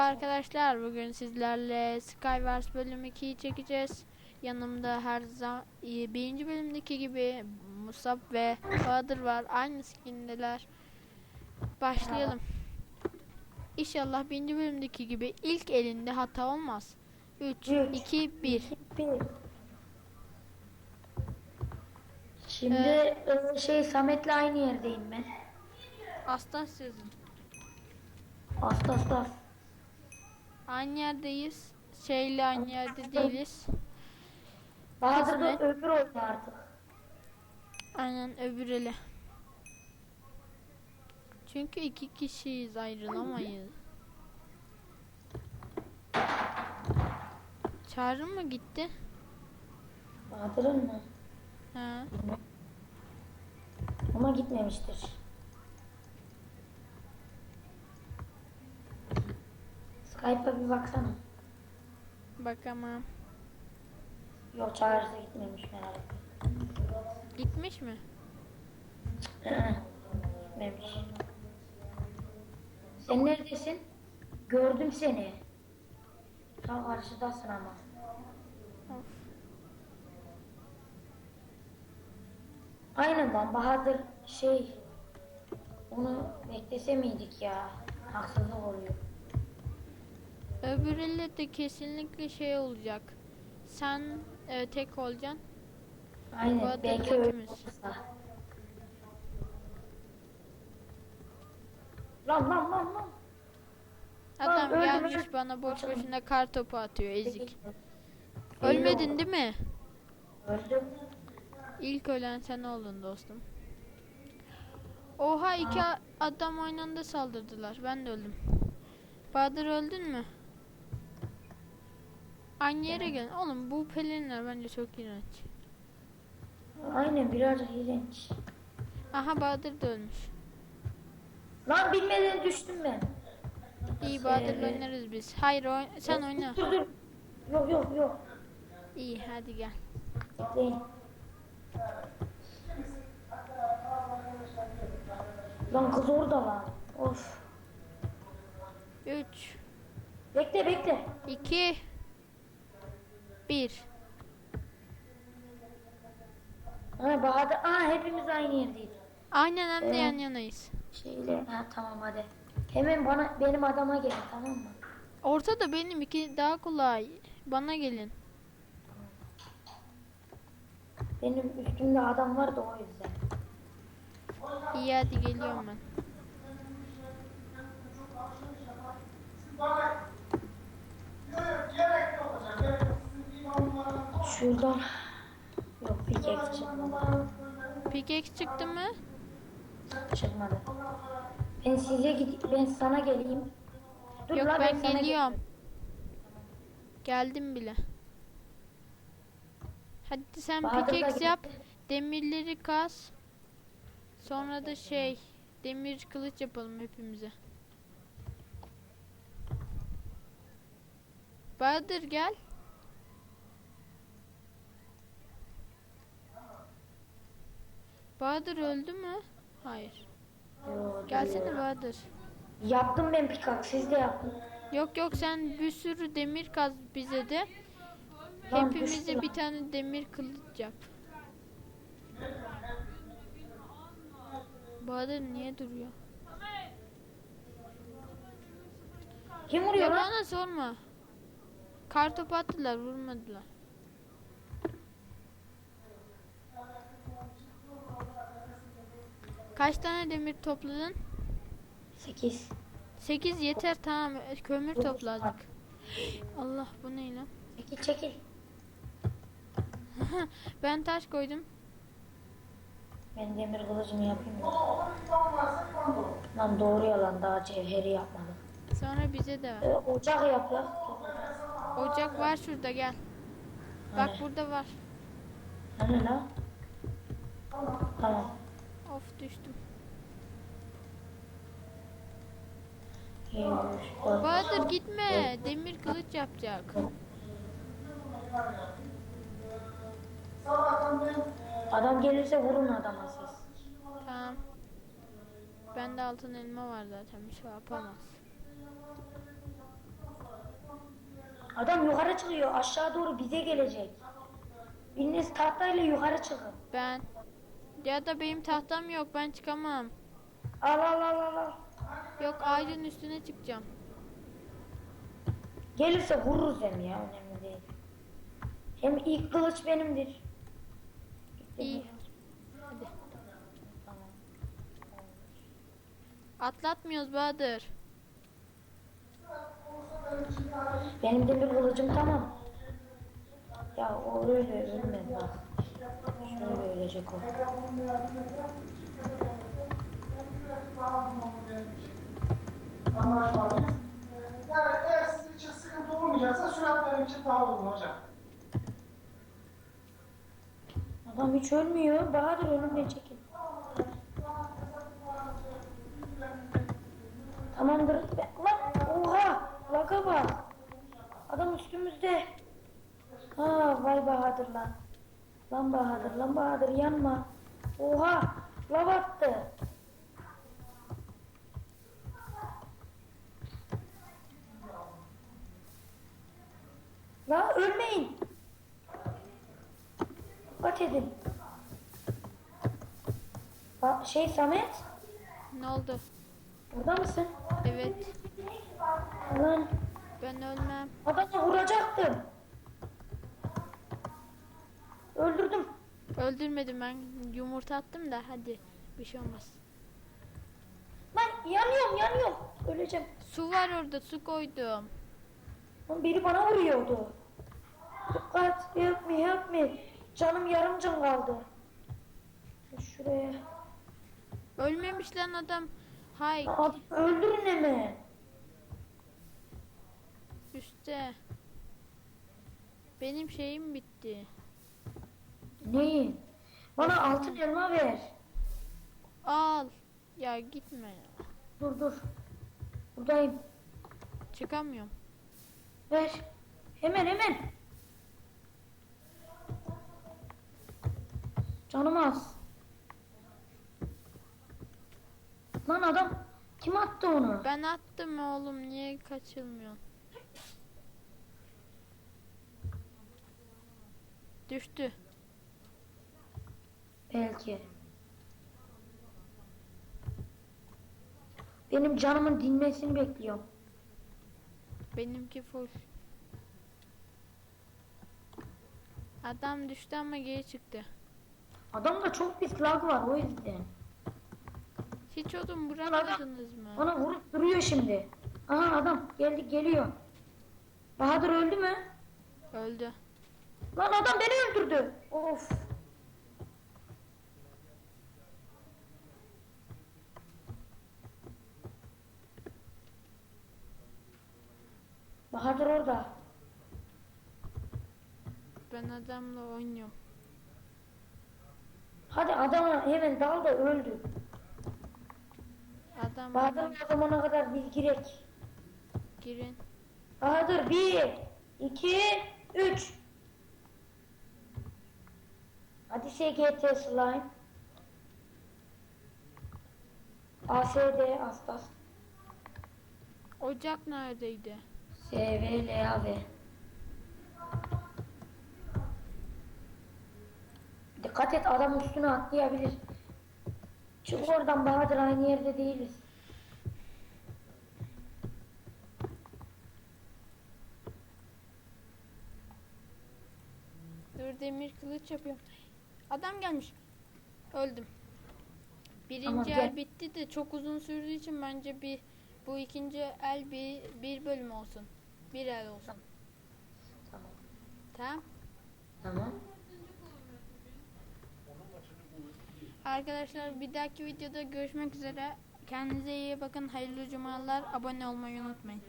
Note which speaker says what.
Speaker 1: arkadaşlar. Bugün sizlerle Skywars bölüm 2'yi çekeceğiz. Yanımda her zaman birinci bölümdeki gibi Musab ve Bahadır var. Aynı skindeler. Başlayalım. İnşallah birinci bölümdeki gibi ilk elinde hata olmaz. 3,
Speaker 2: Üç,
Speaker 1: 2, 1.
Speaker 2: Bir. Şimdi
Speaker 1: Ee,
Speaker 2: e, şey Samet'le aynı yerdeyim ben.
Speaker 1: Aslan sizin.
Speaker 2: Asla asla.
Speaker 1: Aynı yerdeyiz. Şeyle aynı yerde değiliz.
Speaker 2: Bahadır da öbür oyunu artık.
Speaker 1: Aynen öbür ele. Çünkü iki kişiyiz ayrılamayız. Çağrı mı gitti?
Speaker 2: Bahadır'ın mı?
Speaker 1: Ha.
Speaker 2: Ama gitmemiştir. Skype'a bir baksana.
Speaker 1: Bakamam.
Speaker 2: Yok çağırırsa gitmemiş merak etme.
Speaker 1: Gitmiş mi?
Speaker 2: Gitmemiş. Sen neredesin? Gördüm seni. Tam karşıdasın ama.
Speaker 1: Of.
Speaker 2: Aynen lan Bahadır şey onu beklese miydik ya? Haksızlık oluyor.
Speaker 1: Öbür elle de kesinlikle şey olacak. Sen e, tek olacaksın.
Speaker 2: Aynen
Speaker 1: Bahadır
Speaker 2: belki öyle
Speaker 1: ikimiz.
Speaker 2: Lan lan lan lan.
Speaker 1: Adam
Speaker 2: öldüm,
Speaker 1: gelmiş
Speaker 2: öldüm.
Speaker 1: bana boş boşuna kar topu atıyor ezik. Ölmedin değil mi?
Speaker 2: Öldüm.
Speaker 1: İlk ölen sen oldun dostum. Oha iki a- adam aynı anda saldırdılar. Ben de öldüm. Bahadır öldün mü? Aynı yere gel. Oğlum bu pelinler bence çok iğrenç.
Speaker 2: Aynen birazcık iğrenç.
Speaker 1: Aha Bahadır da ölmüş.
Speaker 2: Lan bilmeden düştüm ben.
Speaker 1: İyi Bahadır'la
Speaker 2: Ee,
Speaker 1: oynarız biz. Hayır oyn- sen oyna.
Speaker 2: Dur dur. Yok yok yok.
Speaker 1: İyi hadi gel.
Speaker 2: Bekleyin. Lan kız orada lan. Of.
Speaker 1: 3
Speaker 2: Bekle bekle.
Speaker 1: 2 1
Speaker 2: Ha Bahadır. Aa hepimiz aynı yerdeyiz.
Speaker 1: Aynen hem de
Speaker 2: Ee,
Speaker 1: yan yanayız.
Speaker 2: Şeyle. Ha tamam hadi. Hemen bana benim adama gelin tamam mı?
Speaker 1: Ortada benim iki daha kolay. Bana gelin.
Speaker 2: Benim üstümde adam var da o yüzden.
Speaker 1: İyi hadi geliyorum ben.
Speaker 2: Şuradan. Yok pickaxe çıkmadı.
Speaker 1: Pickaxe çıktı mı?
Speaker 2: Çıkmadı. Ben size gid ben sana geleyim. Dur
Speaker 1: Yok
Speaker 2: la,
Speaker 1: ben
Speaker 2: sana gel-
Speaker 1: geliyorum. Geldim bile. Hadi sen pickaxe yap. Demirleri kas. Sonra da şey demir kılıç yapalım hepimize. Bahadır gel. Bahadır öldü mü? Hayır.
Speaker 2: Yo,
Speaker 1: Gelsene. Bahadır.
Speaker 2: Yaptım ben pickaxe siz de yapın.
Speaker 1: Yok yok sen bir sürü demir kaz bize de.
Speaker 2: Lan
Speaker 1: Hepimize
Speaker 2: düştü.
Speaker 1: bir tane demir kılıç yap. Bahadır niye duruyor?
Speaker 2: Kim vuruyor
Speaker 1: Ya
Speaker 2: lan?
Speaker 1: bana sorma. Kartopu attılar vurmadılar. Kaç tane demir topladın?
Speaker 2: 8.
Speaker 1: 8 yeter tamam kömür topladık. Allah bu ne lan?
Speaker 2: Çekil çekil.
Speaker 1: Ben taş koydum.
Speaker 2: Ben demir kılıcımı yapayım da. Lan doğru yalan daha cevheri yapmadım.
Speaker 1: Sonra bize de ver.
Speaker 2: Ee, ocak yap ya.
Speaker 1: Ocak var şurada gel. Bak
Speaker 2: Hani?
Speaker 1: burada var.
Speaker 2: Hani la? Tamam.
Speaker 1: Of düştüm. Bahadır gitme. Demir kılıç yapacak.
Speaker 2: Adam gelirse vurun adama siz.
Speaker 1: Tamam. Bende altın elma var zaten bir şey yapamaz.
Speaker 2: Adam yukarı çıkıyor. Aşağı doğru bize gelecek. Biriniz tahtayla yukarı çıkın.
Speaker 1: Ben ya da benim tahtam yok ben çıkamam.
Speaker 2: Al al al al al.
Speaker 1: Yok ağacın üstüne çıkacağım.
Speaker 2: Gelirse vururuz hem ya önemli değil. Hem ilk kılıç benimdir. İlk
Speaker 1: İyi. Hadi. Atlatmıyoruz Bahadır.
Speaker 2: Benim demir kılıcım tamam. Ya o öyle ölmez bak. Ölecek o.
Speaker 3: Yani eğer sizin için sıkıntı olmayacaksa sürat benim için daha uygun hocam.
Speaker 2: Adam hiç ölmüyor. Bahadır önümden çekil. Tamamdır. Lan oha. Laka bak. Adam üstümüzde. Ha vay Bahadır lan. Lan Bahadır lan Bahadır yanma. Oha. Lav attı. La ölmeyin. Dikkat edin. Ba- şey Samet,
Speaker 1: Ne oldu?
Speaker 2: burada mısın?
Speaker 1: Evet.
Speaker 2: Lan
Speaker 1: Ben ölmem.
Speaker 2: adamı vuracaktım.
Speaker 1: Öldürmedim ben. Yumurta attım da hadi. Bir şey olmaz.
Speaker 2: Lan yanıyorum yanıyorum. Öleceğim.
Speaker 1: Su var orada su koydum.
Speaker 2: Lan biri bana vuruyordu. Dikkat, help me, help me. Canım yarım can kaldı. Şuraya.
Speaker 1: Ölmemiş lan adam. Hay
Speaker 2: Abi öldürün hemen.
Speaker 1: üstte. Benim şeyim bitti.
Speaker 2: Neyi? Bana altın elma ver.
Speaker 1: Al. Ya gitme ya.
Speaker 2: Dur dur. Buradayım.
Speaker 1: Çıkamıyorum.
Speaker 2: Ver. Hemen hemen. Canım az. Lan adam kim attı onu?
Speaker 1: Ben attım oğlum niye kaçılmıyorsun? Düştü.
Speaker 2: Belki. Benim canımın dinmesini bekliyorum.
Speaker 1: Benimki full. Adam düştü ama geri çıktı.
Speaker 2: Adamda çok pis lag var o yüzden.
Speaker 1: Hiç odun bırakmadınız mı?
Speaker 2: Bana vurup duruyor şimdi. Aha adam geldi geliyor. Bahadır öldü mü?
Speaker 1: Öldü.
Speaker 2: Lan adam beni öldürdü. Of. Bahadır orada.
Speaker 1: Ben adamla oynuyorum.
Speaker 2: Hadi adama hemen dal da öldü.
Speaker 1: Adam
Speaker 2: Bahadır
Speaker 1: adam
Speaker 2: o zamana kadar biz girek.
Speaker 1: girin.
Speaker 2: Bahadır bir, iki, üç. Hadi SGT slime. ASD Astas.
Speaker 1: Ocak neredeydi?
Speaker 2: SV LAV. Dikkat et adam üstüne atlayabilir. Çık oradan Bahadır aynı yerde değiliz.
Speaker 1: Dur demir kılıç yapıyorum. Adam gelmiş. Öldüm. Birinci el bitti de çok uzun sürdüğü için bence bir bu ikinci el bir, bir bölüm olsun. Bir el olsun.
Speaker 2: Tamam.
Speaker 1: Tamam.
Speaker 2: Tamam.
Speaker 1: Arkadaşlar bir dahaki videoda görüşmek üzere. Kendinize iyi bakın. Hayırlı cumalar. Abone olmayı unutmayın.